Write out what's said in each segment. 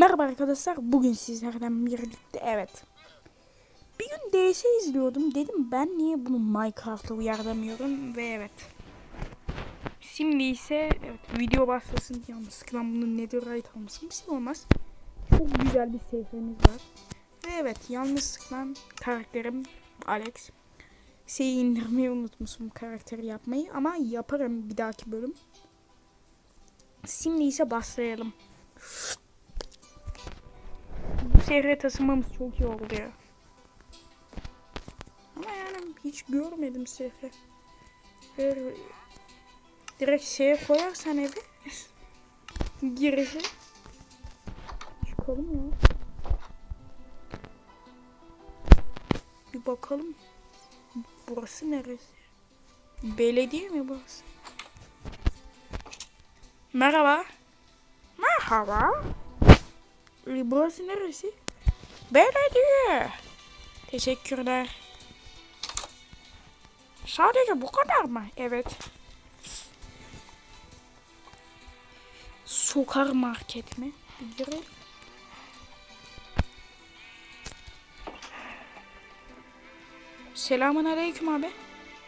Merhaba arkadaşlar. Bugün sizlerden birlikte evet. Bir gün DS izliyordum. Dedim ben niye bunu Minecraft'a uyarlamıyorum ve evet. Şimdi ise evet video başlasın. Yalnız ben bunu netherite almışım. Bir şey olmaz. Çok güzel bir şehrimiz var. Ve evet yalnızlıkla karakterim Alex. Şeyi indirmeyi unutmuşum karakteri yapmayı ama yaparım bir dahaki bölüm. Şimdi ise başlayalım. Şehre taşımamız çok iyi oldu ya. Ama yani hiç görmedim şehri. Böyle direkt şeye koyarsan evi girişe çıkalım ya. Bir bakalım. Burası neresi? Belediye mi burası? Merhaba. Merhaba. Burası neresi? Belediye. Teşekkürler. Sadece bu kadar mı? Evet. Sokar market mi? Girelim. Selamun aleyküm abi.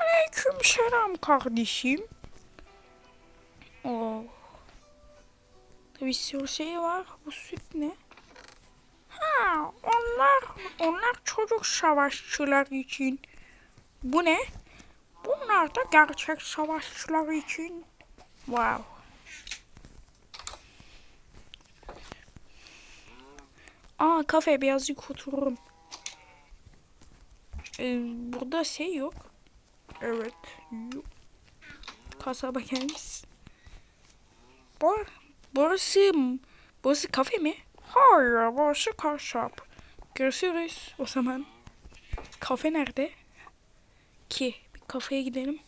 Aleyküm selam kardeşim. Oh. Bir sürü şey var. Bu süt ne? Ha, onlar onlar çocuk savaşçılar için. Bu ne? Bunlar da gerçek savaşçılar için. Wow. Aa kafe birazcık otururum. Ee, burada şey yok. Evet. Yok. Kasaba gelmiş. Bu, burası, burası kafe mi? Hayır, burası kasap. Görüşürüz o zaman. Kafe nerede? Ki bir kafeye gidelim.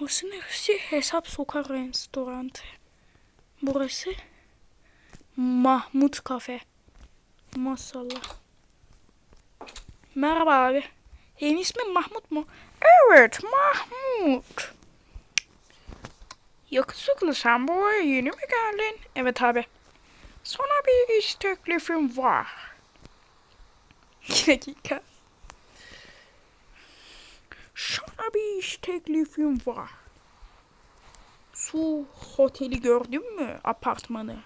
Burası neresi? Hesap Sokak Restoran. Burası Mahmut Kafe. Maşallah. Merhaba abi. Senin ismin Mahmut mu? Evet Mahmut. Yakışıklı sen buraya yeni mi geldin? Evet abi. Sana bir iş teklifim var. İki dakika. Sana bir iş teklifim var. Su oteli gördün mü? Apartmanı.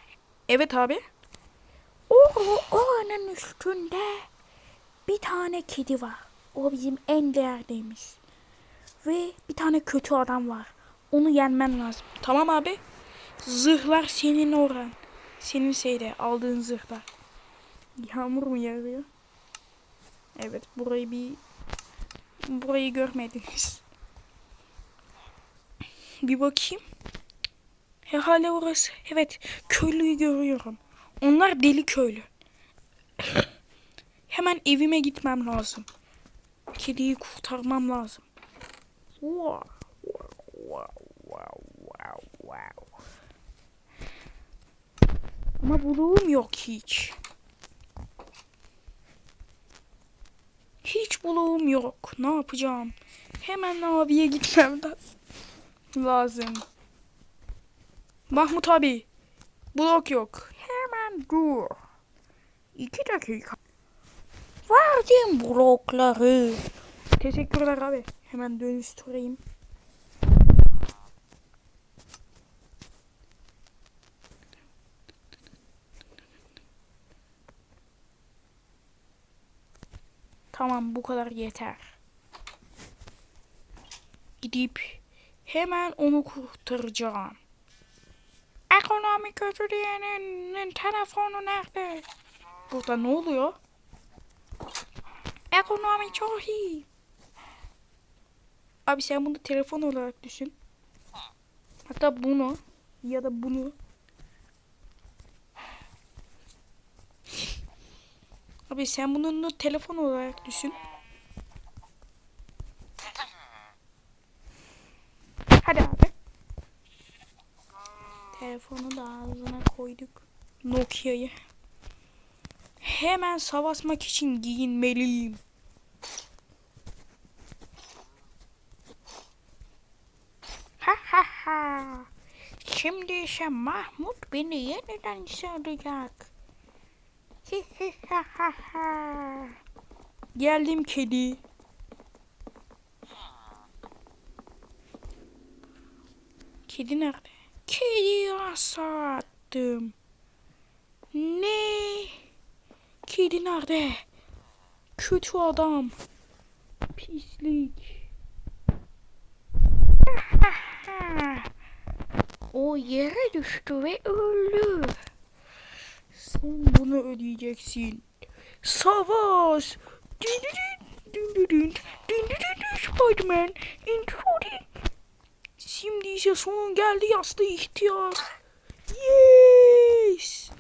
Evet abi. O oranın üstünde bir tane kedi var. O bizim en değerlimiz. Ve bir tane kötü adam var. Onu yenmen lazım. Tamam abi. Zırhlar senin oran. Senin şeyde aldığın zırhlar. Yağmur mu yağıyor? Evet burayı bir burayı görmediniz. Bir bakayım. Herhalde orası. Evet köylüyü görüyorum. Onlar deli köylü. Hemen evime gitmem lazım. Kediyi kurtarmam lazım. Wow, wow, wow, wow, wow. Ama buluğum yok hiç. Hiç buluğum yok. Ne yapacağım? Hemen abiye gitmem lazım. Mahmut abi. Blok yok. Hemen dur. İki dakika. Verdim blokları. Teşekkürler abi. Hemen dönüştüreyim. Tamam bu kadar yeter. Gidip hemen onu kurtaracağım. Ekonomi kötü diyenin telefonu nerede? Burada ne oluyor? Ekonomi çok iyi. Abi sen bunu telefon olarak düşün. Hatta bunu ya da bunu. Abi sen bunu telefon olarak düşün. Hadi abi. Telefonu da ağzına koyduk. Nokia'yı. Hemen savaşmak için giyinmeliyim. Ha ha ha. Şimdi ise Mahmut beni yeniden saracak. Geldim kedi. Kedi nerede? Kedi asa attım. Ne? Kedi nerede? Kötü adam. Pislik. o yere düştü ve öldü. Sen bunu ödeyeceksin. Savaş. Spiderman. Şimdi ise sonun geldi yastığı ihtiyar. Yes.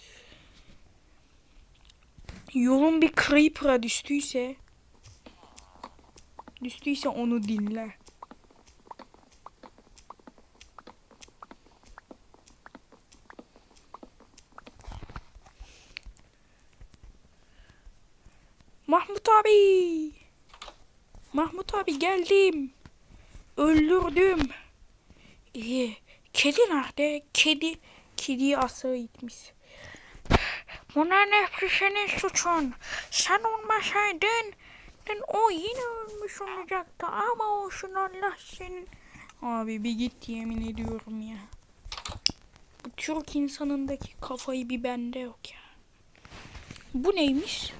Yolun bir creeper'a düştüyse düştüyse onu dinle. Mahmut abi. Mahmut abi geldim. Öldürdüm. İyi. Kedi nerede? Kedi. Kediyi asığa gitmiş. Bunların hepsi senin suçun. Sen olmasaydın o yine ölmüş olacaktı ama olsun Allah senin. Abi bir git yemin ediyorum ya. Bu Türk insanındaki kafayı bir bende yok ya. Bu neymiş?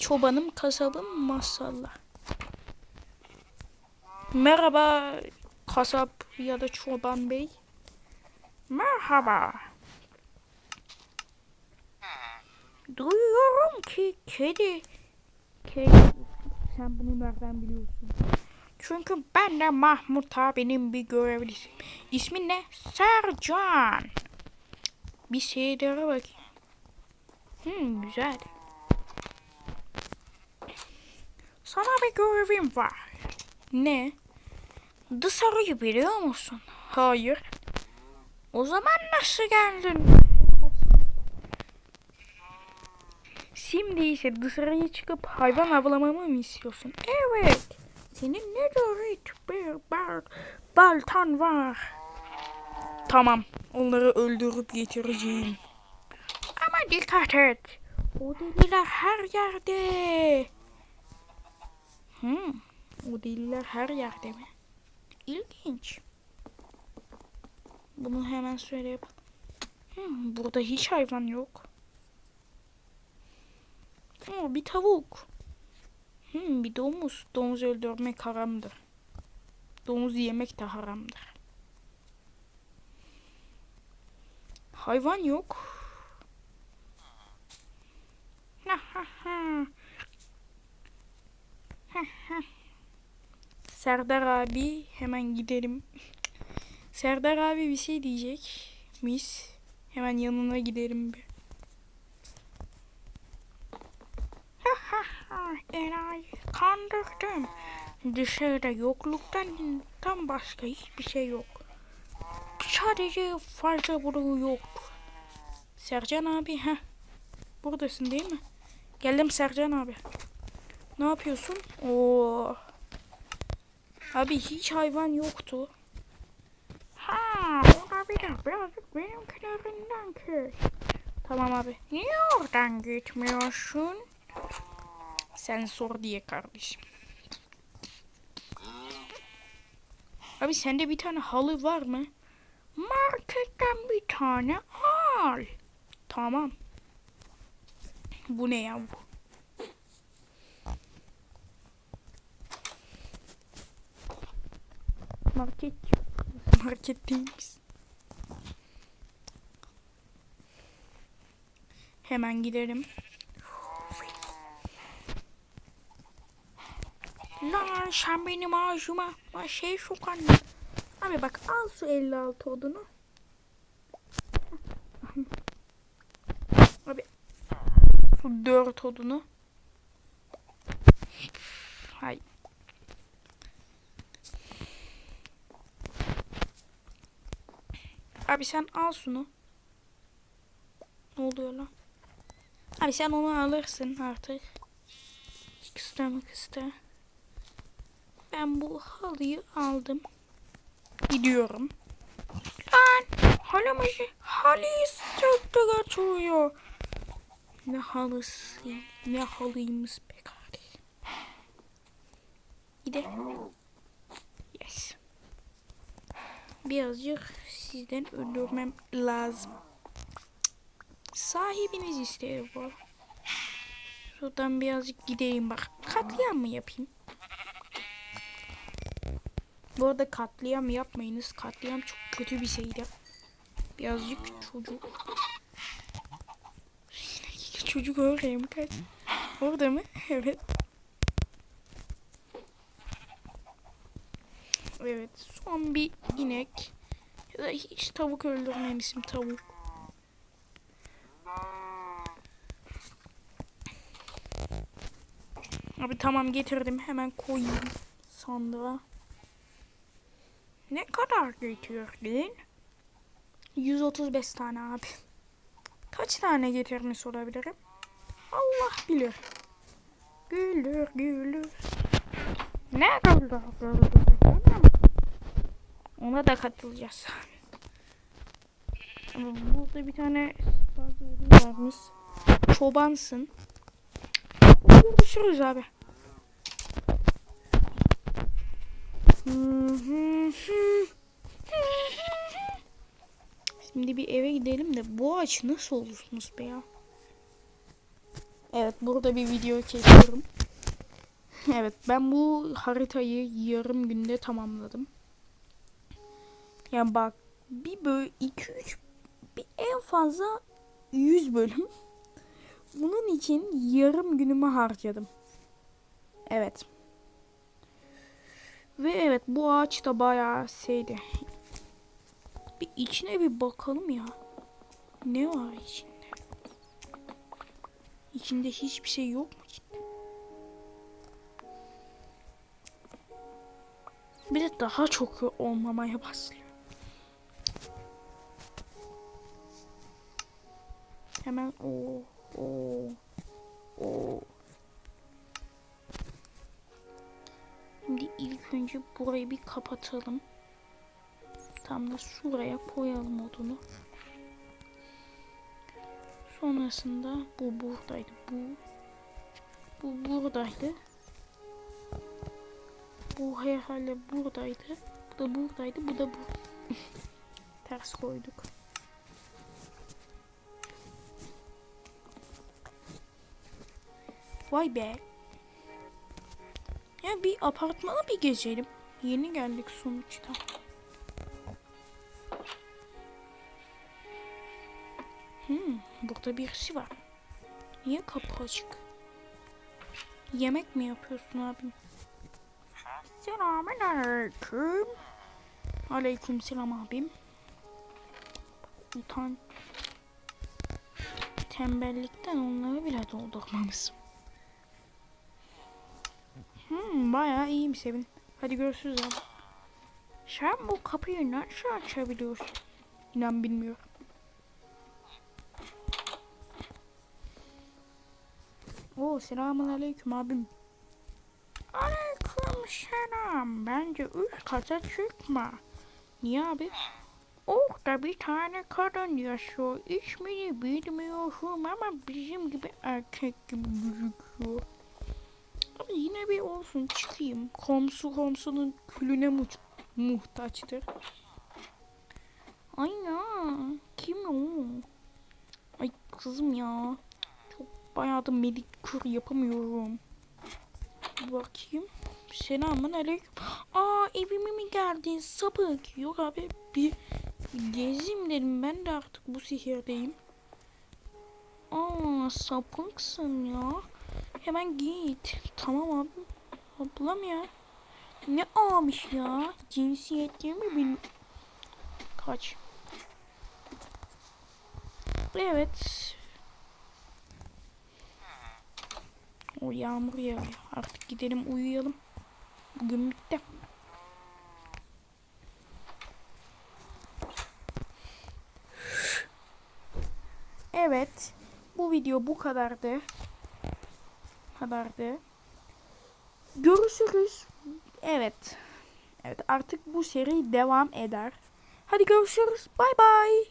Çobanım, kasabım, masallah. Merhaba kasap ya da çoban bey. Merhaba. Duyuyorum ki kedi. Kedi. Sen bunu nereden biliyorsun? Çünkü ben de Mahmut abinin bir görevlisiyim. İsmi ne? Sercan. Bir şeylere bakayım. Hmm, güzel. Sana bir görevim var. Ne? Dışarıyı biliyor musun? Hayır. O zaman nasıl geldin? Şimdi ise dışarıya çıkıp hayvan avlamamı mı istiyorsun? Evet. Senin ne dört bir bal baltan var. Tamam. Onları öldürüp getireceğim. Ama dikkat et. O deliler her yerde. Hmm. O deliler her yerde mi? İlginç. Bunu hemen şöyle yap. Hmm, burada hiç hayvan yok. Hmm, bir tavuk. Hmm, bir domuz. Domuz öldürmek haramdır. Domuz yemek de haramdır. Hayvan yok. Serdar abi hemen gidelim. Serdar abi bir şey diyecek. Mis. Hemen yanına gidelim bir. Enayi kandırdım. Dışarıda yokluktan tam başka hiçbir şey yok. Sadece fazla bloğu yok. Sercan abi ha. Buradasın değil mi? Geldim Sercan abi. Ne yapıyorsun? Oo. Abi hiç hayvan yoktu. Ha, olabilir. Birazcık benimkilerinden ki. Tamam abi. Niye oradan gitmiyorsun? Sen sor diye kardeşim. Abi sende bir tane halı var mı? Marketten bir tane al. Tamam. Bu ne ya bu? Market. Market değilmiş. Hemen gidelim. Lan sen benim ağzıma şey sokan. Abi bak al su 56 odunu. Abi su 4 odunu. Hay. Abi sen al şunu. Ne oluyor lan? Abi sen onu alırsın artık. Kısta mı kısta? Ben bu halıyı aldım. Gidiyorum. Lan halımızı halıyı söktü götürüyor. Ne halısı, ne halıyımız be kardeşim. De yes. Birazcık sizden öldürmem lazım. Sahibiniz ister bu. Şuradan birazcık gideyim bak. Katliam mı yapayım? Bu arada katliam yapmayınız. Katliam çok kötü bir şeydir. Birazcık çocuk. çocuk oraya mı kaç? Orada mı? Evet. Evet. Son bir inek. Da hiç tavuk öldürmemişim tavuk. Abi tamam getirdim. Hemen koyayım sandığa. Ne kadar getirdin? 135 tane abi. Kaç tane getirmiş olabilirim? Allah bilir. Gülür gülür. Ne gülür. Ona da katılacağız. Burada bir tane fazla varmış. Çobansın. Görüşürüz abi. Şimdi bir eve gidelim de bu ağaç nasıl olursunuz be ya? Evet burada bir video çekiyorum. Evet ben bu haritayı yarım günde tamamladım. Yani bak bir böyle 2 3 bir en fazla 100 bölüm. Bunun için yarım günümü harcadım. Evet. Ve evet bu ağaç da bayağı şeydi. Bir içine bir bakalım ya. Ne var içinde? İçinde hiçbir şey yok mu? Bir de daha çok olmamaya başlıyor. Hemen o o o. Şimdi ilk önce burayı bir kapatalım. Tam da şuraya koyalım odunu. Sonrasında bu buradaydı. Bu bu buradaydı. Bu herhalde buradaydı. Bu da buradaydı. Bu da bu. Ters koyduk. Vay be. Ya bir apartmana bir gezelim. Yeni geldik sonuçta. Hmm, burada birisi var. Niye kapı açık? Yemek mi yapıyorsun abim? Selamun aleyküm. Aleyküm selam abim. Utan. Tembellikten onları bile doldurmamışım. Hmm, bayağı iyiyim Sevin. Hadi görüşürüz abi. Sen bu kapıyı nasıl açabiliyorsun? İnan bilmiyorum. Oo selamun aleyküm abim. Aleyküm selam. Bence üst kata çıkma. Niye abi? Orada bir tane kadın yaşıyor. İsmini bilmiyorum ama bizim gibi erkek gibi gözüküyor. Yine bir olsun çıkayım. Komsu komsunun külüne mu muhtaçtır. Ay ya. Kim o? Ay kızım ya. Çok bayağı da medikür yapamıyorum. Bakayım. Selamun aleyküm. Aa evime mi geldin sapık? Yok abi bir gezeyim dedim. Ben de artık bu sihirdeyim. Aa sapıksın ya. Hemen git. Tamam abi. Ablam ya. Ne almış ya? Cinsiyetlerimi bil... Kaç. Evet. O yağmur yağıyor. Artık gidelim uyuyalım. Bugün bitti. Evet. Bu video bu kadardı. Kadardı. Görüşürüz. Evet. Evet artık bu seri devam eder. Hadi görüşürüz. Bay bay.